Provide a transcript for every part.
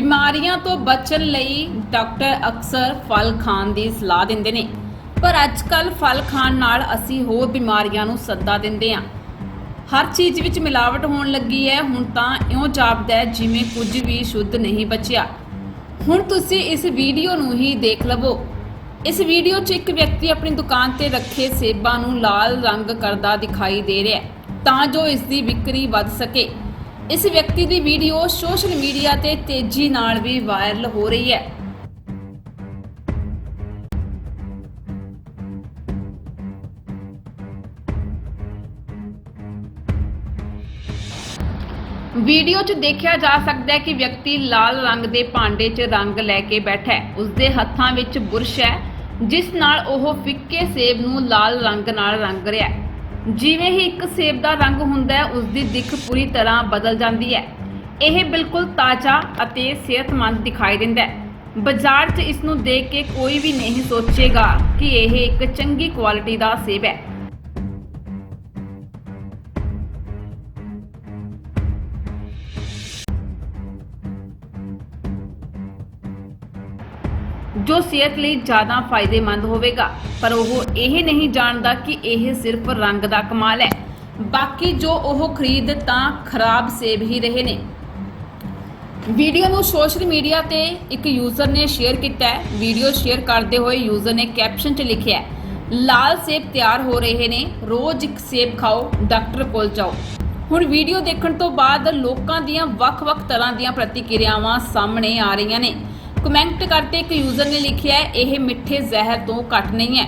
ਬਿਮਾਰੀਆਂ ਤੋਂ ਬਚਣ ਲਈ ਡਾਕਟਰ ਅਕਸਰ ਫਲ ਖਾਣ ਦੀ ਸਲਾਹ ਦਿੰਦੇ ਨੇ। ਪਰ ਅੱਜਕੱਲ ਫਲ ਖਾਣ ਨਾਲ ਅਸੀਂ ਹੋਰ ਬਿਮਾਰੀਆਂ ਨੂੰ ਸੱਦਾ ਦਿੰਦੇ ਹਾਂ। ਹਰ ਚੀਜ਼ ਵਿੱਚ ਮਿਲਾਵਟ ਹੋਣ ਲੱਗੀ ਹੈ, ਹੁਣ ਤਾਂ ਇਉਂ ਜਾਪਦਾ ਹੈ ਜਿਵੇਂ ਕੁਝ ਵੀ ਸ਼ੁੱਧ ਨਹੀਂ ਬਚਿਆ। ਹੁਣ ਤੁਸੀਂ ਇਸ ਵੀਡੀਓ ਨੂੰ ਹੀ ਦੇਖ ਲਵੋ। ਇਸ ਵੀਡੀਓ 'ਚ ਇੱਕ ਵਿਅਕਤੀ ਆਪਣੀ ਦੁਕਾਨ ਤੇ ਰੱਖੇ ਸੇਬਾਂ ਨੂੰ ਲਾਲ ਰੰਗ ਕਰਦਾ ਦਿਖਾਈ ਦੇ ਰਿਹਾ ਤਾਂ ਜੋ ਇਸ ਦੀ ਵਿਕਰੀ ਵੱਧ ਸਕੇ। ਇਸ ਵਿਅਕਤੀ ਦੀ ਵੀਡੀਓ ਸੋਸ਼ਲ ਮੀਡੀਆ ਤੇ ਤੇਜ਼ੀ ਨਾਲ ਵੀ ਵਾਇਰਲ ਹੋ ਰਹੀ ਹੈ। ਵੀਡੀਓ 'ਚ ਦੇਖਿਆ ਜਾ ਸਕਦਾ ਹੈ ਕਿ ਵਿਅਕਤੀ ਲਾਲ ਰੰਗ ਦੇ ਭਾਂਡੇ 'ਚ ਰੰਗ ਲੈ ਕੇ ਬੈਠਾ ਹੈ। ਉਸ ਦੇ ਹੱਥਾਂ ਵਿੱਚ ਬੁਰਸ਼ ਹੈ, ਜਿਸ ਨਾਲ ਉਹ ਫਿੱਕੇ ਸੇਬ ਨੂੰ ਲਾਲ ਰੰਗ ਨਾਲ ਰੰਗ ਰਿਹਾ ਹੈ। ਜਿਵੇਂ ਹੀ ਇੱਕ ਸੇਬ ਦਾ ਰੰਗ ਹੁੰਦਾ ਹੈ, ਉਸ ਦੀ ਦਿੱਖ ਪੂਰੀ ਤਰ੍ਹਾਂ ਬਦਲ ਜਾਂਦੀ ਹੈ। ਇਹ ਬਿਲਕੁਲ ਤਾਜ਼ਾ ਅਤੇ ਸਿਹਤਮੰਦ ਦਿਖਾਈ ਦਿੰਦਾ ਹੈ। ਬਾਜ਼ਾਰ 'ਚ ਇਸ ਨੂੰ ਦੇਖ ਕੇ ਕੋਈ ਵੀ ਨਹੀਂ ਸੋਚੇਗਾ ਕਿ ਇਹ ਇੱਕ ਚੰਗੀ ਕੁਆਲਿਟੀ ਦਾ ਸੇਬ ਹੈ। ਜੋ ਸਿਹਤ ਲਈ ਜ਼ਿਆਦਾ ਫਾਇਦੇਮੰਦ ਹੋਵੇਗਾ, ਪਰ ਉਹ ਇਹ ਨਹੀਂ ਜਾਣਦਾ ਕਿ ਇਹ ਸਿਰਫ ਰੰਗ ਦਾ ਕਮਾਲ ਹੈ। ਬਾਕੀ ਜੋ ਉਹ ਖਰੀਦ ਤਾਂ ਖਰਾਬ ਸੇਬ ਹੀ ਰਹੇ ਨੇ। ਵੀਡੀਓ ਨੂੰ ਸੋਸ਼ਲ ਮੀਡੀਆ ਤੇ ਇੱਕ ਯੂਜ਼ਰ ਨੇ ਸ਼ੇਅਰ ਕੀਤਾ ਹੈ। ਵੀਡੀਓ ਸ਼ੇਅਰ ਕਰਦੇ ਹੋਏ ਯੂਜ਼ਰ ਨੇ ਕੈਪਸ਼ਨ 'ਚ ਲਿਖਿਆ ਲਾਲ ਸੇਬ ਤਿਆਰ ਹੋ ਰਹੇ ਨੇ, ਰੋਜ਼ ਇੱਕ ਸੇਬ ਖਾਓ, ਡਾਕਟਰ ਕੋਲ ਜਾਓ। ਹੁਣ ਵੀਡੀਓ ਦੇਖਣ ਤੋਂ ਬਾਅਦ ਲੋਕਾਂ ਦੀਆਂ ਵੱਖ-ਵੱਖ ਤਰ੍ਹਾਂ ਦੀਆਂ ਪ੍ਰਤੀਕਿਰਿਆਵਾਂ ਸਾਹਮਣੇ ਆ ਰਹੀਆਂ ਨੇ। ਕਮੈਂਟ ਕਰਕੇ ਇੱਕ ਯੂਜ਼ਰ ਨੇ ਲਿਖਿਆ ਹੈ, ਇਹ ਮਿੱਠੇ ਜ਼ਹਿਰ ਤੋਂ ਘੱਟ ਨਹੀਂ ਹੈ।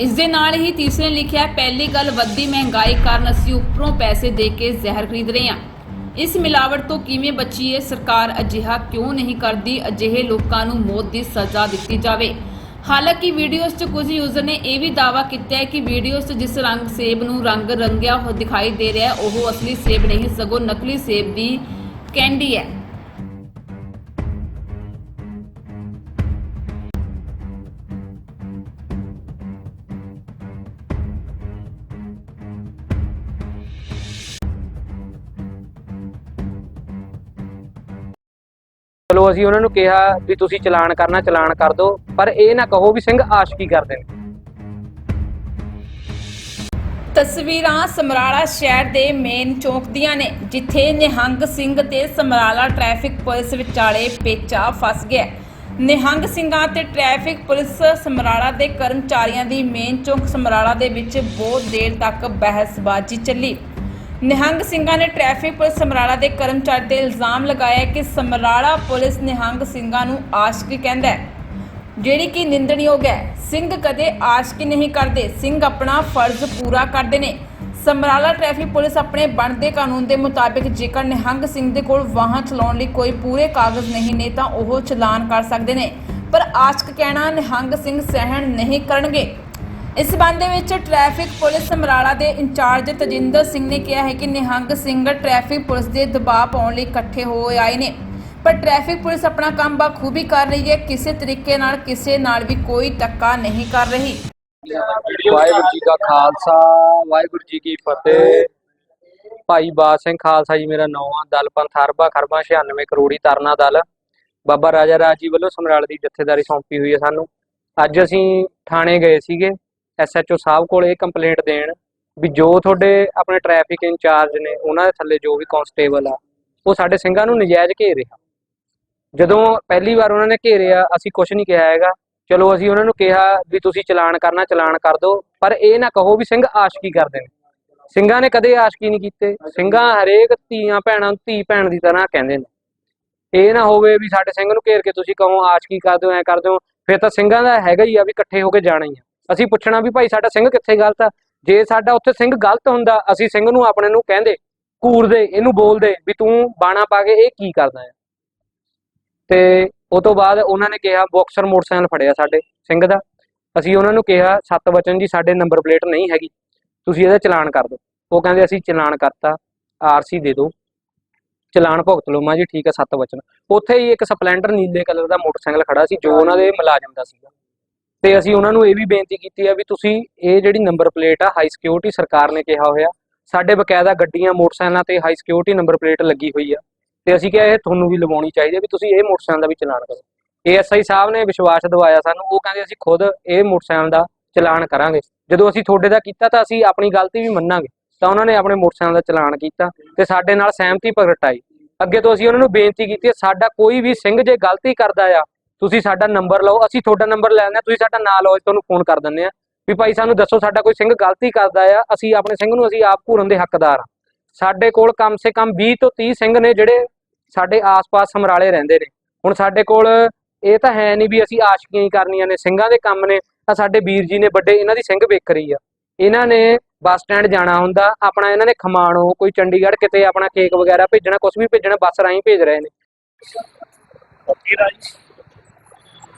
ਇਸ ਦੇ ਨਾਲ ਹੀ ਤੀਸਰੇ ਲਿਖਿਆ ਪਹਿਲੀ ਗੱਲ ਵੱਧਦੀ ਮਹਿੰਗਾਈ ਕਾਰਨ ਅਸੀਂ ਉੱਪਰੋਂ ਪੈਸੇ ਦੇ ਕੇ ਜ਼ਹਿਰ ਖਰੀਦ ਰਹੇ ਹਾਂ। ਇਸ ਮਿਲਾਵਟ ਤੋਂ ਕਿਵੇਂ ਬਚੀਏ, ਸਰਕਾਰ ਅਜਿਹਾ ਕਿਉਂ ਨਹੀਂ ਕਰਦੀ, ਅਜਿਹੇ ਲੋਕਾਂ ਨੂੰ ਮੌਤ ਦੀ ਸਜ਼ਾ ਦਿੱਤੀ ਜਾਵੇ। ਹਾਲਾਂਕਿ ਵੀਡੀਓਜ਼ 'ਚ ਕੁਝ ਯੂਜ਼ਰ ਨੇ ਇਹ ਵੀ ਦਾਅਵਾ ਕੀਤਾ ਹੈ ਕਿ ਵੀਡੀਓਜ਼ 'ਚ ਜਿਸ ਰੰਗ ਸੇਬ ਨੂੰ ਰੰਗ ਰੰਗਿਆ ਹੋ ਦਿਖਾਈ ਦੇ ਰਿਹਾ ਉਹ ਅਸਲੀ ਸੇਬ ਨਹੀਂ, ਸਗੋਂ ਨਕਲੀ ਸੇਬ ਦੀ ਕੈਂਡੀ ਹੈ। ਚਲੋ ਅਸੀਂ ਉਹਨਾਂ ਨੂੰ ਕਿਹਾ ਵੀ ਤੁਸੀਂ ਚਲਾਨ ਕਰਨਾ, ਚਲਾਨ ਕਰ ਦਿਓ, ਪਰ ਇਹ ਨਾ ਕਹੋ ਵੀ ਸਿੰਘ ਆਸ਼ਕੀ ਕਰਦੇ ਨੇ। ਤਸਵੀਰਾਂ ਸਮਰਾਲਾ ਸ਼ਹਿਰ ਦੇ ਮੇਨ ਚੌਕ ਦੀਆਂ ਨੇ, ਜਿੱਥੇ ਨਿਹੰਗ ਸਿੰਘ ਤੇ ਸਮਰਾਲਾ ਟ੍ਰੈਫਿਕ ਪੁਲਿਸ ਵਿਚਾਲੇ ਪੇਚਾ ਫਸ ਗਿਆ ਨਿਹੰਗ ਸਿੰਘਾਂ ਤੇ ਟ੍ਰੈਫਿਕ ਪੁਲਿਸ ਸਮਰਾਲਾ ਦੇ ਕਰਮਚਾਰੀਆਂ ਦੀ ਮੇਨ ਚੌਂਕ ਸਮਰਾਲਾ ਦੇ ਵਿੱਚ ਬਹੁਤ ਦੇਰ ਤੱਕ ਬਹਿਸਬਾਜ਼ੀ ਚੱਲੀ। ਨਿਹੰਗ ਸਿੰਘਾਂ ਨੇ ਟ੍ਰੈਫਿਕ ਪੁਲਿਸ ਸਮਰਾਲਾ ਦੇ ਕਰਮਚਾਰੀ ਤੇ ਇਲਜ਼ਾਮ ਲਗਾਇਆ ਕਿ ਸਮਰਾਲਾ ਪੁਲਿਸ ਨਿਹੰਗ ਸਿੰਘਾਂ ਨੂੰ ਆਸ਼ਕੀ ਕਹਿੰਦਾ ਹੈ। ਜਿਹੜੀ ਕਿ ਨਿੰਦਣਯੋਗ ਹੈ। ਸਿੰਘ ਕਦੇ ਆਸ਼ਕੀ ਨਹੀਂ ਕਰਦੇ। ਸਿੰਘ ਆਪਣਾ ਫਰਜ਼ ਪੂਰਾ ਕਰਦੇ ਨੇ। ਸਮਰਾਲਾ ਟ੍ਰੈਫਿਕ ਪੁਲਿਸ ਆਪਣੇ ਬਣਦੇ ਕਾਨੂੰਨ ਦੇ ਮੁਤਾਬਿਕ ਜੇਕਰ ਨਿਹੰਗ ਸਿੰਘ ਦੇ ਕੋਲ ਵਾਹਨ ਚਲਾਉਣ ਲਈ ਕੋਈ ਪੂਰੇ ਕਾਗਜ਼ ਨਹੀਂ ਨੇ ਤਾਂ ਉਹ ਚਲਾਨ ਕਰ ਸਕਦੇ ਨੇ। ਪਰ ਆਸ਼ਕ ਕਹਿਣਾ, ਨਿਹੰਗ ਸਿੰਘ ਸਹਿਣ ਨਹੀਂ ਕਰਨਗੇ। ਇਸ ਸੰਬੰਧ ਵਿੱਚ ਟ੍ਰੈਫਿਕ ਪੁਲਿਸ ਸਮਰਾਲਾ ਦੇ ਇੰਚਾਰਜ ਤਜਿੰਦਰ ਸਿੰਘ ਨੇ ਕਿਹਾ ਹੈ ਕਿ ਨਿਹੰਗ ਸਿੰਘ ਟ੍ਰੈਫਿਕ ਪੁਲਿਸ ਦੇ ਦਬਾਅ ਪਾਉਣ ਲਈ ਇਕੱਠੇ ਹੋਏ ਆਏ ਨੇ। ਪਰ ਟ੍ਰੈਫਿਕ ਪੁਲਿਸ ਆਪਣਾ ਕੰਮ ਬਾਖੂਬੀ ਕਰ ਰਹੀ ਹੈ। ਕਿਸੇ ਤਰੀਕੇ ਨਾਲ ਕਿਸੇ ਨਾਲ ਵੀ ਕੋਈ ਧੱਕਾ ਨਹੀਂ ਕਰ ਰਹੀ। ਵਾਹਿਗੁਰੂ ਜੀ ਕਾ ਖਾਲਸਾ, ਵਾਹਿਗੁਰੂ ਜੀ ਕੀ ਫਤਿਹ। ਭਾਈ ਬਾਦ ਸਿੰਘ ਖਾਲਸਾ ਜੀ ਮੇਰਾ ਨਾਮ ਆ। ਦਲ ਪੰਥ ਹਰਬਾ ਖਰਬਾ 96 ਕਰੋੜੀ ਤਰਨਾ ਦਲ। ਬਾਬਾ ਰਾਜਾ ਰਾਜ ਜੀ ਵੱਲੋਂ ਸਮਰਾਲ ਦੀ ਜਥੇਦਾਰੀ ਸੌਂਪੀ ਹੋਈ ਹੈ ਸਾਨੂੰ। ਅੱਜ ਅਸੀਂ ਥਾਣੇ ਗਏ ਸੀਗੇ। ਐਸਐਚਓ ਸਾਹਿਬ ਕੋਲ ਇਹ ਕੰਪਲੇਂਟ ਦੇਣ ਵੀ ਜੋ ਤੁਹਾਡੇ ਆਪਣੇ ਟ੍ਰੈਫਿਕ ਇੰਚਾਰਜ ਨੇ, ਉਹਨਾਂ ਦੇ ਥੱਲੇ ਜੋ ਵੀ ਕਾਂਸਟੇਬਲ ਆ, ਉਹ ਸਾਡੇ ਸਿੰਘਾਂ ਨੂੰ ਨਜਾਇਜ਼ ਘੇਰ ਰਿਹਾ। ਜਦੋਂ ਪਹਿਲੀ ਵਾਰ ਉਹਨਾਂ ਨੇ ਘੇਰਿਆ, ਅਸੀਂ ਕੁਝ ਨਹੀਂ ਕਿਹਾ ਹੈਗਾ। ਚਲੋ ਅਸੀਂ ਉਹਨਾਂ ਨੂੰ ਕਿਹਾ ਵੀ ਤੁਸੀਂ ਚਲਾਨ ਕਰਨਾ, ਚਲਾਨ ਕਰ ਦਿਓ, ਪਰ ਇਹ ਨਾ ਕਹੋ ਵੀ ਸਿੰਘ ਆਸ਼ਕੀ ਕਰਦੇ ਨੇ। ਸਿੰਘਾਂ ਨੇ ਕਦੇ ਆਸ਼ਕੀ ਨਹੀਂ ਕੀਤੇ। ਸਿੰਘਾਂ ਹਰੇਕ ਧੀਆਂ ਭੈਣਾਂ ਨੂੰ ਧੀ ਭੈਣ ਦੀ ਤਰ੍ਹਾਂ ਕਹਿੰਦੇ ਨੇ। ਇਹ ਨਾ ਹੋਵੇ ਵੀ ਸਾਡੇ ਸਿੰਘ ਨੂੰ ਘੇਰ ਕੇ ਤੁਸੀਂ ਕਹੋ ਆਸ਼ਕੀ ਕਰਦੇ ਹੋ ਐ ਕਰਦੇ ਹੋ ਫਿਰ ਤਾਂ ਸਿੰਘਾਂ ਦਾ ਹੈਗਾ ਹੀ ਆ ਵੀ ਇਕੱਠੇ ਹੋ ਕੇ ਜਾਣਾ ਹੀ ਆ। ਅਸੀਂ ਪੁੱਛਣਾ ਵੀ ਭਾਈ ਸਾਡਾ ਸਿੰਘ ਕਿੱਥੇ ਗਲਤ ਆ? ਜੇ ਸਾਡਾ ਉੱਥੇ ਸਿੰਘ ਗਲਤ ਹੁੰਦਾ, ਅਸੀਂ ਸਿੰਘ ਨੂੰ ਆਪਣੇ ਨੂੰ ਕਹਿੰਦੇ, ਕੂਰਦੇ, ਇਹਨੂੰ ਬੋਲਦੇ ਵੀ ਤੂੰ ਬਾਣਾ ਪਾ ਕੇ ਇਹ ਕੀ ਕਰਦਾ ਹੈ ਤੇ ਉਹ ਤੋਂ ਬਾਅਦ ਉਹਨਾਂ ਨੇ ਕਿਹਾ, ਬਾਕਸਰ ਮੋਟਰਸਾਈਕਲ ਫੜਿਆ ਸਾਡੇ ਸਿੰਘ ਦਾ। ਅਸੀਂ ਉਹਨਾਂ ਨੂੰ ਕਿਹਾ, ਸੱਤ ਵਚਨ ਜੀ, ਸਾਡੇ ਨੰਬਰ ਪਲੇਟ ਨਹੀਂ ਹੈਗੀ। ਤੁਸੀਂ ਇਹਦਾ ਚਲਾਨ ਕਰ ਦਿਓ। ਉਹ ਕਹਿੰਦੇ, ਅਸੀਂ ਚਲਾਨ ਕਰਤਾ ਆਰਸੀ ਦੇ ਦਿਓ। ਚਲਾਨ ਭੁਗਤ ਲਓ, ਮੈਂ ਜੀ, ਠੀਕ ਹੈ ਸੱਤ ਵਚਨ। ਉੱਥੇ ਹੀ ਇੱਕ ਸਪਲੈਂਡਰ ਨੀਲੇ ਕਲਰ ਦਾ ਮੋਟਰਸਾਈਕਲ ਖੜਾ ਸੀ, ਜੋ ਉਹਨਾਂ ਦੇ ਮੁਲਾਜ਼ਮ ਦਾ ਸੀਗਾ। ਤੇ ਅਸੀਂ ਉਹਨਾਂ ਨੂੰ ਇਹ ਵੀ ਬੇਨਤੀ ਕੀਤੀ ਆ ਵੀ ਤੁਸੀਂ ਇਹ ਜਿਹੜੀ ਨੰਬਰ ਪਲੇਟ ਆ ਹਾਈ ਸਿਕਿਉਰਿਟੀ ਸਰਕਾਰ ਨੇ ਕਿਹਾ ਹੋਇਆ, ਸਾਡੇ ਬਕਾਇਦਾ ਗੱਡੀਆਂ, ਮੋਟਰਸਾਈਕਲਾਂ ਤੇ ਹਾਈ ਸਿਕਿਉਰਿਟੀ ਨੰਬਰ ਪਲੇਟ ਲੱਗੀ ਹੋਈ ਆ, ਤੇ ਅਸੀਂ ਕਿਹਾ ਇਹ ਤੁਹਾਨੂੰ ਵੀ ਲਵਾਉਣੀ ਚਾਹੀਦੀ ਹੈ ਵੀ ਤੁਸੀਂ ਇਹ ਮੋਟਰਸਾਈਕਲ ਦਾ ਵੀ ਚਲਾਨ ਕਰੋ। ਏਐਸਆਈ ਸਾਹਿਬ ਨੇ ਵਿਸ਼ਵਾਸ ਦਿਵਾਇਆ ਸਾਨੂੰ, ਉਹ ਕਹਿੰਦੇ ਅਸੀਂ ਖੁਦ ਇਹ ਮੋਟਰਸਾਈਕਲ ਦਾ ਚਲਾਨ ਕਰਾਂਗੇ। ਜਦੋਂ ਅਸੀਂ ਤੁਹਾਡੇ ਦਾ ਕੀਤਾ ਤਾਂ ਅਸੀਂ ਆਪਣੀ ਗਲਤੀ ਵੀ ਮੰਨਾਂਗੇ, ਤਾਂ ਉਹਨਾਂ ਨੇ ਆਪਣੇ ਮੋਟਰਸਾਈਕਲ ਦਾ ਚਲਾਨ ਕੀਤਾ ਤੇ ਸਾਡੇ ਨਾਲ ਸਹਿਮਤੀ ਪ੍ਰਗਟਾਈ। ਅੱਗੇ ਤੋਂ ਅਸੀਂ ਉਹਨਾਂ ਨੂੰ ਬੇਨਤੀ ਕੀਤੀ ਹੈ ਸਾਡਾ ਕੋਈ ਵੀ ਸਿੰਘ ਜੇ ਗਲਤੀ ਕਰਦਾ ਆ ਤੁਸੀਂ ਸਾਡਾ ਨੰਬਰ ਲਓ, ਅਸੀਂ ਤੁਹਾਡਾ ਨੰਬਰ ਲੈ ਲੈਂਦੇ ਹਾਂ, ਤੁਸੀਂ ਸਾਡਾ ਨਾਂ ਲਓ ਤੁਹਾਨੂੰ ਫੋਨ ਕਰ ਦਿੰਦੇ ਆ ਵੀ ਭਾਈ ਸਾਨੂੰ ਦੱਸੋ ਸਾਡਾ ਕੋਈ ਸਿੰਘ ਗਲਤੀ ਕਰਦਾ ਆ, ਅਸੀਂ ਆਪਣੇ ਸਿੰਘ ਨੂੰ ਅਸੀਂ ਆਪ ਪੂਰਨ ਦੇ ਹੱਕਦਾਰ ਆ ਸਾਡੇ ਕੋਲ ਕਮ ਸੇ ਕਮ 20 ਤੋਂ 30 ਸਿੰਘ ਨੇ ਜਿਹੜੇ ਸਾਡੇ ਆਸ-ਪਾਸ ਸਮਰਾਲੇ ਰਹਿੰਦੇ ਨੇ। ਹੁਣ ਸਾਡੇ ਕੋਲ ਇਹ ਤਾਂ ਹੈ ਨਹੀਂ ਵੀ ਅਸੀਂ ਆਸ਼ਕੀਆਂ ਹੀ ਕਰਨੀਆਂ ਨੇ, ਸਿੰਘਾਂ ਦੇ ਕੰਮ ਨੇ। ਆ ਸਾਡੇ ਵੀਰ ਜੀ ਨੇ ਵੱਡੇ ਇਹਨਾਂ ਦੀ ਸਿੰਘ ਵੇਖਰੀ ਆ। ਇਹਨਾਂ ਨੇ ਬੱਸ ਸਟੈਂਡ ਜਾਣਾ ਹੁੰਦਾ, ਆਪਣਾ ਇਹਨਾਂ ਨੇ ਖਮਾਣੋ, ਕੋਈ ਚੰਡੀਗੜ੍ਹ ਕਿਤੇ ਆਪਣਾ ਕੇਕ ਵਗੈਰਾ ਭੇਜਣਾ ਕੁਝ ਵੀ ਭੇਜਣਾ, ਬੱਸ ਰਾਹੀਂ ਭੇਜ ਰਹੇ ਨੇ।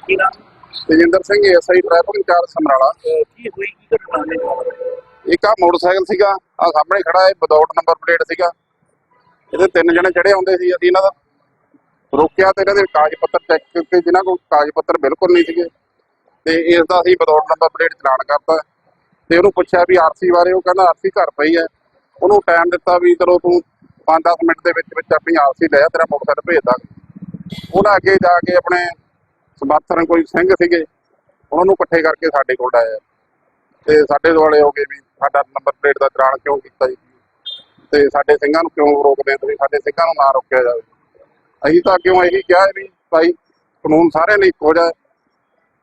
Tejinder Singh SI traffic incharge Samrala. ਕੀ ਹੋਈ? ਕੀ ਘਟਨਾ ਨੇ ਇੱਕ ਆ ਮੋਟਰਸਾਈਕਲ ਸੀਗਾ ਆ ਸਾਹਮਣੇ ਖੜਾ ਹੈ ਵਿਦਆਊਟ ਨੰਬਰ ਪਲੇਟ ਸੀਗਾ। ਇਹਦੇ ਤਿੰਨ ਜਣੇ ਚੜੇ ਆਉਂਦੇ ਸੀ ਅਸੀਂ ਇਹਨਾਂ ਦਾ। ਰੋਕਿਆ ਤੇ ਇਹਨਾਂ ਦੇ ਕਾਗਜ਼ ਪੱਤਰ ਚੈੱਕ ਕੀਤੇ ਜਿਨ੍ਹਾਂ ਕੋਲ ਕਾਗਜ਼ ਪੱਤਰ ਬਿਲਕੁਲ ਨਹੀਂ ਸੀਗੇ। ਤੇ ਇਸ ਦਾ ਅਸੀਂ ਵਿਦਆਊਟ ਨੰਬਰ ਪਲੇਟ ਚਲਾਨ ਕਰਤਾ। ਤੇ ਉਹਨੂੰ ਪੁੱਛਿਆ ਵੀ ਆਰਸੀ ਬਾਰੇ ਉਹ ਕਹਿੰਦਾ ਆਰਸੀ ਘਰ ਪਈ ਹੈ। ਉਹਨੂੰ ਟਾਈਮ ਦਿੱਤਾ ਵੀ ਚਲੋ ਤੂੰ 5-10 ਮਿੰਟ ਦੇ ਵਿੱਚ ਵਿੱਚ ਆਪਣੀ ਆਰਸੀ ਲੈ ਆ ਤੇਰਾ ਮੋਟਰਸਾਈਕਲ ਭੇਜ ਦਾਂਗੇ। ਉਹਨਾਂ ਅੱਗੇ ਜਾ ਕੇ ਆਪਣੇ ਸਮਰਥਨ ਕੋਈ ਸਿੰਘ ਸੀਗੇ ਉਹਨਾਂ ਨੂੰ ਇਕੱਠੇ ਕਰਕੇ ਸਾਡੇ ਕੋਲ ਆਇਆ ਤੇ ਸਾਡੇ ਦੁਆਲੇ ਹੋ ਗਏ ਵੀ ਸਾਡਾ ਨੰਬਰ ਪਲੇਟ ਦਾ ਚਲਾਨ ਕਿਉਂ ਕੀਤਾ ਜੀ? ਤੇ ਸਾਡੇ ਸਿੰਘਾਂ ਨੂੰ ਕਿਉਂ ਰੋਕਦੇ ਤੁਸੀਂ? ਸਾਡੇ ਸਿੰਘਾਂ ਨੂੰ ਨਾ ਰੋਕਿਆ ਜਾਵੇ। ਅਸੀਂ ਤਾਂ ਕਿਉਂ ਇਹੀ ਕਿਹਾ ਵੀ ਭਾਈ ਕਾਨੂੰਨ ਸਾਰਿਆਂ ਲਈ ਇੱਕੋ ਜਿਹਾ।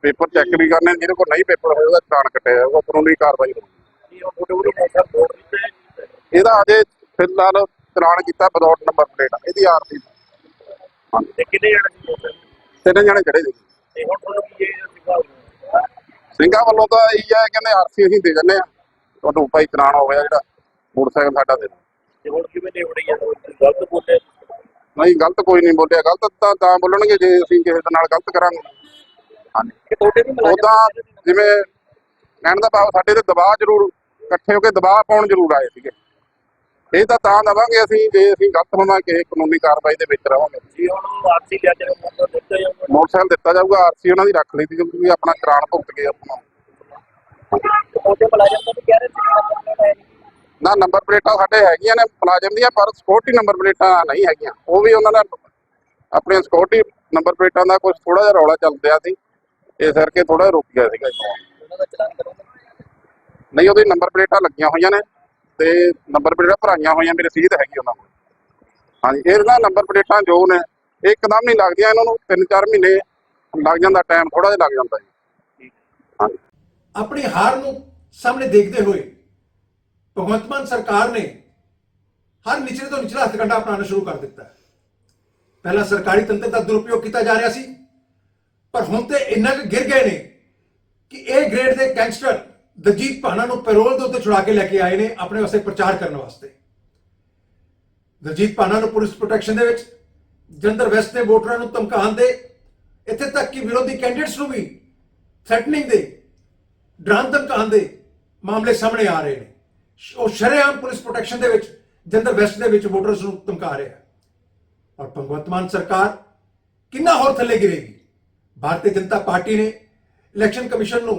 ਪੇਪਰ ਚੈੱਕ ਵੀ ਕਰਨੇ ਜਿਹਦੇ ਕੋਲ ਨਹੀਂ ਪੇਪਰ ਹੋਇਆ ਉਹਦਾ ਚਲਾਨ ਕੱਟਿਆ ਜਾਊਗਾ ਕਾਨੂੰਨੀ ਕਾਰਵਾਈ ਹੋਊਗੀ। ਇਹਦਾ ਅਜੇ ਫਿਲਹਾਲ ਚਲਾਨ ਕੀਤਾ ਵਿਦਆਊਟ ਨੰਬਰ ਪਲੇਟ ਇਹਦੀ ਆਰਸੀ ਤੇ ਕਿੰਨੇ ਜਣੇ ਤਿੰਨ ਜਣੇ ਚੜੇ ਸੀ ਤੇ ਹੁਣ ਤੁਹਾਨੂੰ ਕੀ ਇਹ ਸਿਖਾ ਸਿੰਘਾਂ ਵੱਲੋਂ ਤਾਂ ਇਹੀ ਹੈ ਕਹਿੰਦੇ ਆਰਸੀ ਅਸੀਂ ਦੇ ਦਿੰਦੇ ਆ। ਤੁਹਾਨੂੰ ਭਾਈ ਚਲਾਨ ਹੋ ਗਿਆ ਜਿਹੜਾ ਮੋਟਰਸਾਈਕਲ ਸਾਡਾ ਦੇ ਦਿਓ। ਤੇ ਹੁਣ ਕਿਵੇਂ ਨੇ ਉੜੀ ਆ? ਗਲਤ ਬੋਲੇ ਨਹੀਂ ਗਲਤ ਕੋਈ ਨਹੀਂ ਬੋਲਿਆ। ਗਲਤ ਤਾਂ ਤਾਂ ਬੋਲਣਗੇ ਜੇ ਅਸੀਂ ਕਿਸੇ ਦੇ ਨਾਲ ਗਲਤ ਕਰਾਂਗੇ। ਹਾਂਜੀ। ਕਿ ਤੁਹਾਡੇ ਵੀ ਉਦਾਂ ਜਿਵੇਂ ਕਹਿਣ ਦਾ ਭਾਵ ਸਾਡੇ ਤੇ ਦਬਾਅ ਜ਼ਰੂਰ ਇਕੱਠੇ ਹੋ ਕੇ ਦਬਾਅ ਪਾਉਣ ਜ਼ਰੂਰ ਆਏ ਸੀਗੇ। ਇਹ ਤਾਂ ਤਾਂ ਦਵਾਂਗੇ ਅਸੀਂ ਜੇ ਅਸੀਂ ਗਲਤ ਹੋਵਾਂਗੇ ਕਾਨੂੰਨੀ ਕਾਰਵਾਈ ਦੇ ਵਿੱਚ ਰਵਾਂਗੇ। ਜੀ ਹੁਣ ਆਰਸੀ ਲਿਆ ਕੇ ਮੋਟਰ ਦਿੱਤਾ ਜਾਊਗਾ। ਮੋਟਰਸਾਈਕਲ ਦਿੱਤਾ ਜਾਊਗਾ ਆਰਸੀ ਉਹਨਾਂ ਦੀ ਰੱਖ ਲਈ ਸੀ ਕਿਉਂਕਿ ਆਪਣਾ ਚਲਾਨ ਭੁਗਤ ਗਏ ਆਪਣਾ। ਉਹਦੇ ਮੁਲਾਜ਼ਮ ਤਾਂ ਵੀ ਕਹਿ ਰਹੇ ਸੀ ਨਾ ਨੰਬਰ ਪਲੇਟਾਂ ਸਾਡੇ ਹੈਗੀਆਂ ਨੇ ਮੁਲਾਜ਼ਮ ਦੀਆਂ ਪਰ ਸਿਕਿਉਰਿਟੀ ਨੰਬਰ ਪਲੇਟਾਂ ਨਹੀਂ ਹੈਗੀਆਂ। ਉਹ ਵੀ ਉਹਨਾਂ ਦਾ ਆਪਣੀਆਂ ਸਿਕਿਉਰਿਟੀ ਨੰਬਰ ਪਲੇਟਾਂ ਦਾ ਕੁਝ ਥੋੜਾ ਜਿਹਾ ਰੌਲਾ ਚੱਲ ਰਿਹਾ ਸੀ। ਇਸ ਕਰਕੇ ਥੋੜਾ ਰੁਕ ਗਿਆ ਸੀਗਾ ਜੀ। ਉਹਨਾਂ ਨਹੀਂ ਉਹਦੇ ਨੰਬਰ ਪਲੇਟਾਂ ਲੱਗੀਆਂ ਹੋਈਆਂ ਨੇ। ਤੇ ਨੰਬਰ ਪਲੇਟਾਂ ਭਰਾਈਆਂ ਹੋਈਆਂ, ਮੇਰੀ ਰਸੀਦ ਹੈਗੀ ਉਹਨਾਂ ਕੋਲ। ਹਾਂਜੀ ਇਹਨਾਂ ਨੰਬਰ ਪਲੇਟਾਂ ਜੋ ਨੇ, ਇਹ ਇੱਕਦਮ ਨਹੀਂ ਲੱਗਦੀਆਂ ਇਹਨਾਂ ਨੂੰ 3-4 ਮਹੀਨੇ ਲੱਗ ਜਾਂਦਾ ਟਾਈਮ ਥੋੜਾ ਜਿਹਾ ਲੱਗ ਜਾਂਦਾ ਜੀ। ਹਾਂਜੀ। ਆਪਣੀ ਹਾਰ ਨੂੰ ਸਾਹਮਣੇ ਦੇਖਦੇ ਹੋਏ ਭਗਵੰਤ ਮਾਨ ਸਰਕਾਰ ਨੇ ਹਰ ਨਿਚਲੇ ਤੋਂ ਨਿਚਲਾ ਹੱਥਕੰਡਾ ਅਪਣਾਉਣਾ ਸ਼ੁਰੂ ਕਰ ਦਿੱਤਾ। ਪਹਿਲਾਂ ਸਰਕਾਰੀ ਤੰਤਰ ਦਾ ਦੁਰਉਪਯੋਗ ਕੀਤਾ ਜਾ ਰਿਹਾ ਸੀ, ਪਰ ਹੁਣ ਤੇ ਇੰਨਾ ਕੁ ਗਿਰ ਗਏ ਨੇ ਕਿ ਇਹ ਗ੍ਰੇਡ ਦੇ ਗੈਂਗਸਟਰ ਦਜੀਤ ਭਾਨਾ ਨੂੰ ਪੈਰੋਲ ਦੇ ਉੱਤੇ ਛੁਡਾ ਕੇ ਲੈ ਕੇ ਆਏ ਨੇ ਆਪਣੇ ਵਾਸਤੇ ਪ੍ਰਚਾਰ ਕਰਨ ਵਾਸਤੇ। ਦਲਜੀਤ ਭਾਨਾ ਨੂੰ ਪੁਲਿਸ ਪ੍ਰੋਟੈਕਸ਼ਨ ਦੇ ਵਿੱਚ, ਜਲੰਧਰ ਵੈਸਟ ਦੇ ਵੋਟਰਾਂ ਨੂੰ ਧਮਕਾਉਣ ਦੇ, ਇੱਥੇ ਤੱਕ ਕਿ ਵਿਰੋਧੀ ਕੈਂਡੀਡੇਟਸ ਨੂੰ ਵੀ ਥ੍ਰੈਟਨਿੰਗ ਦੇ ਡਰਾਉਣ ਧਮਕਾਉਣ ਦੇ ਮਾਮਲੇ ਸਾਹਮਣੇ ਆ ਰਹੇ ਨੇ। ਉਹ ਸ਼ਰੇਆਮ ਪੁਲਿਸ ਪ੍ਰੋਟੈਕਸ਼ਨ ਦੇ ਵਿੱਚ, ਜਲੰਧਰ ਵੈਸਟ ਦੇ ਵਿੱਚ ਵੋਟਰਸ ਨੂੰ ਧਮਕਾ ਰਿਹਾ ਔਰ ਭਗਵੰਤ ਮਾਨ ਸਰਕਾਰ ਕਿੰਨਾ ਹੋਰ ਥੱਲੇ ਗਿਰੇਗੀ? ਭਾਰਤੀ ਜਨਤਾ ਪਾਰਟੀ ਨੇ ਇਲੈਕਸ਼ਨ ਕਮਿਸ਼ਨ ਨੂੰ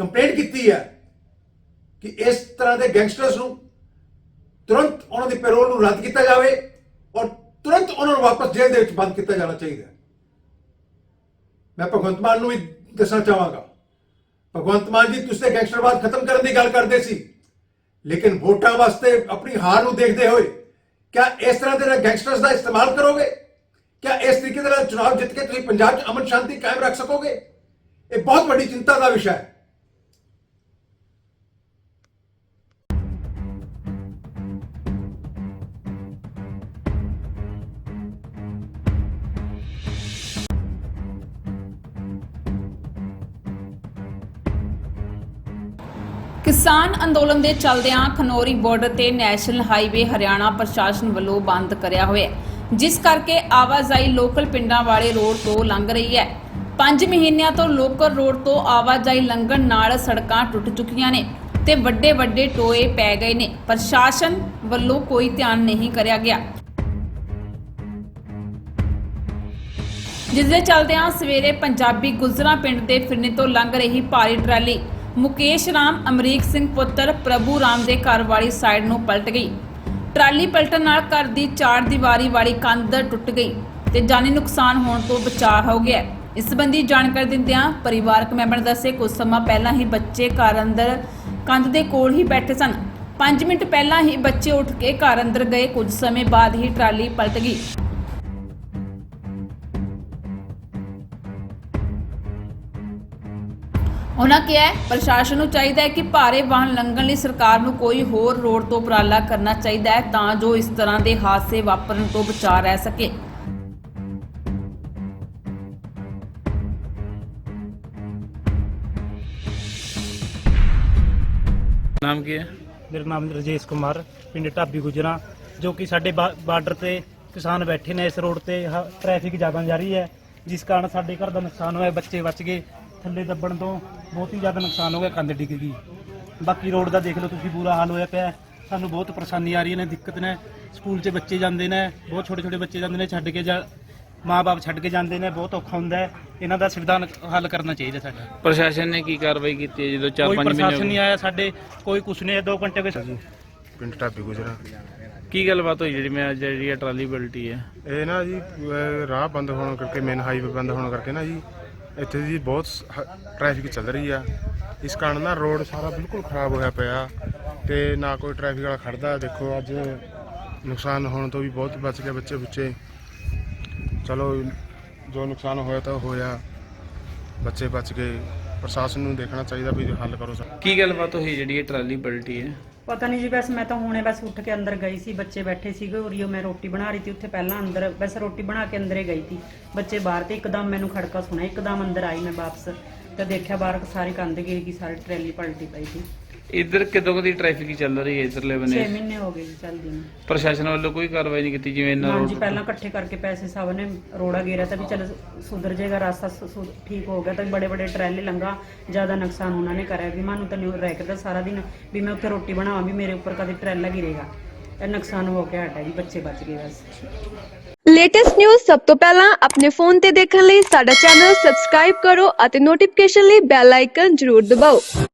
ਕੰਪਲੇਂਟ ਕੀਤੀ ਹੈ ਕਿ ਇਸ ਤਰ੍ਹਾਂ ਦੇ ਗੈਂਗਸਟਰਸ ਨੂੰ ਤੁਰੰਤ ਉਹਨਾਂ ਦੀ ਪੈਰੋਲ ਨੂੰ ਰੱਦ ਕੀਤਾ ਜਾਵੇ ਔਰ ਤੁਰੰਤ ਉਹਨਾਂ ਨੂੰ ਵਾਪਸ ਜੇਲ੍ਹ ਦੇ ਵਿੱਚ ਬੰਦ ਕੀਤਾ ਜਾਣਾ ਚਾਹੀਦਾ ਮੈਂ ਭਗਵੰਤ ਮਾਨ ਨੂੰ ਵੀ ਦੱਸਣਾ ਚਾਹਾਂਗਾ। ਭਗਵੰਤ ਮਾਨ ਜੀ, ਤੁਸੀਂ ਤੇ ਗੈਂਗਸਟਰਵਾਦ ਖਤਮ ਕਰਨ ਦੀ ਗੱਲ ਕਰਦੇ ਸੀ, ਲੇਕਿਨ ਵੋਟਾਂ ਵਾਸਤੇ ਆਪਣੀ ਹਾਰ ਨੂੰ ਦੇਖਦੇ ਹੋਏ ਕਿਆ ਇਸ ਤਰ੍ਹਾਂ ਦੇ ਨਾਲ ਗੈਂਗਸਟਰਸ ਦਾ ਇਸਤੇਮਾਲ ਕਰੋਗੇ? ਕਿਆ ਇਸ ਤਰੀਕੇ ਦੇ ਨਾਲ ਚੁਣਾਵ ਜਿੱਤ ਕੇ ਤੁਸੀਂ ਪੰਜਾਬ 'ਚ ਅਮਨ ਸ਼ਾਂਤੀ ਕਾਇਮ ਰੱਖ ਸਕੋਗੇ? ਇਹ ਬਹੁਤ ਵੱਡੀ ਚਿੰਤਾ ਦਾ ਵਿਸ਼ਾ ਹੈ। ਕਿਸਾਨ ਅੰਦੋਲਨ ਦੇ ਚੱਲਦਿਆਂ ਖਨੋਰੀ ਬਾਰਡਰ ਤੇ ਨੈਸ਼ਨਲ ਹਾਈਵੇ ਹਰਿਆਣਾ ਪ੍ਰਸ਼ਾਸਨ ਵੱਲੋਂ ਬੰਦ ਕਰਿਆ ਹੋਇਆ ਹੈ, ਜਿਸ ਕਰਕੇ ਆਵਾਜਾਈ ਲੋਕਲ ਪਿੰਡਾਂ ਵਾਲੇ ਰੋਡ ਤੋਂ ਲੰਘ ਰਹੀ ਹੈ। 5 ਮਹੀਨਿਆਂ ਤੋਂ ਲੋਕਲ ਰੋਡ ਤੋਂ ਆਵਾਜਾਈ ਲੰਘਣ ਨਾਲ ਸੜਕਾਂ ਟੁੱਟ ਚੁੱਕੀਆਂ ਨੇ ਤੇ ਵੱਡੇ ਵੱਡੇ ਟੋਏ ਪੈ ਗਏ ਨੇ। ਪ੍ਰਸ਼ਾਸਨ ਵੱਲੋਂ ਕੋਈ ਧਿਆਨ ਨਹੀਂ ਕਰਿਆ ਗਿਆ। ਜਿਸ ਦੇ ਚੱਲਦਿਆਂ ਸਵੇਰੇ ਪੰਜਾਬੀ ਗੁਜਰਾ ਪਿੰਡ ਦੇ ਫਿਰਨੇ ਤੋਂ ਲੰਘ ਰਹੀ ਭਾਰੀ ਟਰਾਲੀ ਮੁਕੇਸ਼ ਰਾਮ, ਅਮਰੀਕ ਸਿੰਘ ਪੁੱਤਰ, ਪ੍ਰਭੂ ਰਾਮ ਦੇ ਘਰ ਵਾਲੀ ਸਾਈਡ ਨੂੰ ਪਲਟ ਗਈ। ਟਰਾਲੀ ਪਲਟਣ ਨਾਲ ਘਰ ਦੀ ਚਾਰ ਦੀਵਾਰੀ ਵਾਲੀ ਕੰਧ ਟੁੱਟ ਗਈ ਤੇ ਜਾਨੀ ਨੁਕਸਾਨ ਹੋਣ ਤੋਂ ਬਚਾਅ ਹੋ ਗਿਆ। ਇਸ ਸੰਬੰਧੀ ਜਾਣਕਾਰੀ ਦਿੰਦਿਆਂ ਪਰਿਵਾਰਕ ਮੈਂਬਰ ਨੇ ਦੱਸੇ, ਕੁਝ ਸਮਾਂ ਪਹਿਲਾਂ ਹੀ ਬੱਚੇ ਘਰ ਅੰਦਰ ਕੰਧ ਦੇ ਕੋਲ ਹੀ ਬੈਠੇ ਸਨ। 5 ਮਿੰਟ ਪਹਿਲਾਂ ਹੀ ਬੱਚੇ ਉੱਠ ਕੇ ਘਰ ਅੰਦਰ ਗਏ। ਕੁਝ ਸਮੇਂ ਬਾਅਦ ਹੀ ਟਰਾਲੀ ਪਲਟ ਗਈ। ਉਹਨਾਂ ਕਿਹਾ ਹੈ, ਪ੍ਰਸ਼ਾਸਨ ਨੂੰ ਚਾਹੀਦਾ ਹੈ ਕਿ ਭਾਰੇ ਵਾਹਨ ਲੰਘਣ ਲਈ ਸਰਕਾਰ ਨੂੰ ਕੋਈ ਹੋਰ ਰੋਡ ਤੋਂ ਉਪਰਾਲਾ ਕਰਨਾ ਚਾਹੀਦਾ ਹੈ ਤਾਂ ਜੋ ਇਸ ਤਰ੍ਹਾਂ ਦੇ ਹਾਦਸੇ ਵਾਪਰਨ ਤੋਂ ਬਚਾ ਰਹਿ ਸਕੇ। ਨਾਮ ਕੀ ਹੈ? ਮੇਰਾ ਨਾਮ ਰਜੇਸ਼ ਕੁਮਾਰ ਪਿੰਡ ਢਾਬੀ ਗੁਜਰਾ ਜੋ ਕਿ ਸਾਡੇ ਬਾ- ਬਾਰਡਰ ਤੇ ਕਿਸਾਨ ਬੈਠੇ ਨੇ ਇਸ ਰੋਡ ਤੇ ਹ- ਟ੍ਰੈਫਿਕ ਜ਼ਿਆਦਾ ਜਾਰੀ ਹੈ ਜਿਸ ਕਾਰਨ ਸਾਡੇ ਘਰ ਦਾ ਨੁਕਸਾਨ ਹੋਇਆ ਬੱਚੇ ਬਚ ਗਏ। ਥੱਲੇ ਦੱਬਣ ਤੋਂ ਬਹੁਤ ਹੀ ਜ਼ਿਆਦਾ ਨੁਕਸਾਨ ਹੋ ਗਿਆ ਕੰਧ ਡਿੱਗ ਗਈ। ਬਾਕੀ ਰੋਡ ਦਾ ਦੇਖ ਲਓ ਤੁਸੀਂ ਬੁਰਾ ਹਾਲ ਹੋਇਆ ਪਿਆ ਹੈ। ਸਾਨੂੰ ਬਹੁਤ ਪਰੇਸ਼ਾਨੀ ਆ ਰਹੀ ਨੇ ਦਿੱਕਤ ਨੇ। ਸਕੂਲ 'ਚ ਬੱਚੇ ਜਾਂਦੇ ਨੇ ਬਹੁਤ ਛੋਟੇ ਛੋਟੇ ਬੱਚੇ ਜਾਂਦੇ ਨੇ ਛੱਡ ਕੇ ਜਾ ਮਾਪੇ ਛੱਡ ਕੇ ਜਾਂਦੇ ਨੇ ਬਹੁਤ ਔਖਾ ਹੁੰਦਾ ਹੈ। ਇਹਨਾਂ ਦਾ ਸੰਵਿਧਾਨ ਹੱਲ ਕਰਨਾ ਚਾਹੀਦਾ ਸਾਡਾ। ਪ੍ਰਸ਼ਾਸਨ ਨੇ ਕੀ ਕਾਰਵਾਈ ਕੀਤੀ ਹੈ ਜਦੋਂ ਕੋਈ 4-5 ਮਹੀਨੇ ਪ੍ਰਸ਼ਾਸਨ ਹੋ ਨਹੀਂ ਗਏ? ਆਇਆ ਸਾਡੇ ਕੋਈ ਕੁਛ ਨਹੀਂ 2 ਘੰਟੇ ਕੇ ਪਿੰਡ ਢਾਬੀ ਗੁਜਰਾ। ਕੀ ਗੱਲਬਾਤ ਹੋਈ ਜਿਹੜੀ ਮੈਂ ਅੱਜ ਜਿਹੜੀ ਇਹ ਟਰਾਲੀ ਪਲਟੀ ਹੈ? ਇਹ ਨਾ ਜੀ ਅਹ ਰਾਹ ਬੰਦ ਹੋਣ ਕਰਕੇ ਮੇਨ ਹਾਈਵੇ ਬੰਦ ਹੋਣ ਕਰਕੇ ਨਾ ਜੀ ਇੱਥੇ ਦੀ ਬਹੁਤ ਟ੍ਰੈਫਿਕ ਚੱਲ ਰਹੀ ਆ। ਇਸ ਕਾਰਨ ਨਾ ਰੋਡ ਸਾਰਾ ਬਿਲਕੁਲ ਖਰਾਬ ਹੋਇਆ ਪਿਆ। ਤੇ ਨਾ ਕੋਈ ਟ੍ਰੈਫਿਕ ਵਾਲਾ ਖੜਦਾ। ਦੇਖੋ, ਅੱਜ ਨੁਕਸਾਨ ਹੋਣ ਤੋਂ ਵੀ ਬਹੁਤ ਬਚ ਗਏ ਬੱਚੇ ਬੁੱਚੇ। ਚਲੋ, ਜੋ ਨੁਕਸਾਨ ਹੋਇਆ ਤਾਂ ਹੋਇਆ। ਬੱਚੇ ਬਚ ਗਏ। ਪ੍ਰਸ਼ਾਸਨ ਨੂੰ ਦੇਖਣਾ ਚਾਹੀਦਾ ਵੀ ਹੱਲ ਕਰੋ। ਸਰ ਕੀ ਗੱਲਬਾਤ ਹੋਈ ਜਿਹੜੀ ਇਹ ਟਰਾਲੀ ਪਲਟੀ ਹੈ? ਪਤਾ ਨਹੀਂ ਜੀ, ਬਸ ਮੈਂ ਤਾਂ ਹੁਣੇ ਬਸ ਉੱਠ ਕੇ ਅੰਦਰ ਗਈ ਸੀ, ਬੱਚੇ ਬੈਠੇ ਸੀਗੇ ਉਰੀਓ ਮੈਂ ਰੋਟੀ ਬਣਾ ਰਹੀ ਸੀ, ਉੱਥੇ ਪਹਿਲਾਂ ਅੰਦਰ, ਬਸ ਰੋਟੀ ਬਣਾ ਕੇ ਅੰਦਰੇ ਗਈ ਸੀ। ਬੱਚੇ ਬਾਹਰ ਤੇ ਇੱਕਦਮ ਮੈਨੂੰ ਖੜਕਾ ਸੁਣਿਆ, ਇੱਕਦਮ ਅੰਦਰ ਆਈ ਮੈਂ ਵਾਪਸ, ਤੇ ਦੇਖਿਆ ਬਾਹਰ ਸਾਰੀ ਕੰਧ ਗਿਰ ਗਈ ਸਾਰੀ ਟਰੈਲੀ ਪਲਟੀ ਪਈ ਸੀ। ਇੱਧਰ ਕਿਦੋਂ ਕਦੀ ਟ੍ਰੈਫਿਕ ਚੱਲ ਰਹੀ ਹੈ ਇੱਧਰਲੇ 6 ਬੰਨੇ ਮਹੀਨੇ ਹੋ ਗਏ ਜੀ ਚੱਲਦੀ ਨੂੰ। ਪ੍ਰਸ਼ਾਸਨ ਵੱਲੋਂ ਕੋਈ ਕਾਰਵਾਈ ਨਹੀਂ ਕੀਤੀ ਜਿਵੇਂ ਇਹਨਾਂ ਹਾਂ ਜੀ ਰੋਡ ਪਹਿਲਾਂ ਇਕੱਠੇ ਕਰਕੇ ਪੈਸੇ ਸਭ ਨੇ ਰੋੜਾ ਗੇਰਿਆ ਤਾਂ ਵੀ ਚਲ ਸੁਧਰ ਜਾਏਗਾ ਰਾਸਤਾ ਸੁ- ਸੁ- ਠੀਕ ਹੋ ਗਿਆ ਤਾਂ ਬੜੇ ਬੜੇ ਟਰੈਲੇ ਲੰਗਾ ਜ਼ਿਆਦਾ ਨੁਕਸਾਨ ਉਹਨਾਂ ਨੇ ਕਰਿਆ ਵੀ ਮੈਨੂੰ ਤਾਂ ਨਿਊ ਰਹਿ ਕੇ ਤਾਂ ਸਾਰਾ ਦਿਨ ਵੀ ਮੈਂ ਉੱਥੇ ਰੋਟੀ ਬਣਾਵਾਂ ਵੀ ਮੇਰੇ ਉੱਪਰ ਕਦੇ ਟਰੈਲਾ ਗਿਰੇਗਾ। ਇਹ ਨੁਕਸਾਨ ਹੋ ਗਿਆ ਹਟਾ ਜੀ ਬੱਚੇ ਬਚ ਗਏ ਬਸ। ਲੇਟੈਸਟ ਨਿਊਜ਼ ਸਭ ਤੋਂ ਪਹਿਲਾਂ ਆਪਣੇ ਫੋਨ ਤੇ ਦੇਖਣ ਲਈ ਸਾਡਾ ਚੈਨਲ ਸਬਸਕ੍ਰਾਈਬ ਕਰੋ ਅਤੇ ਨੋਟੀਫਿਕੇਸ਼ਨ ਲਈ ਬੈਲ ਆਈਕਨ ਜ਼ਰੂਰ ਦਬਾਓ।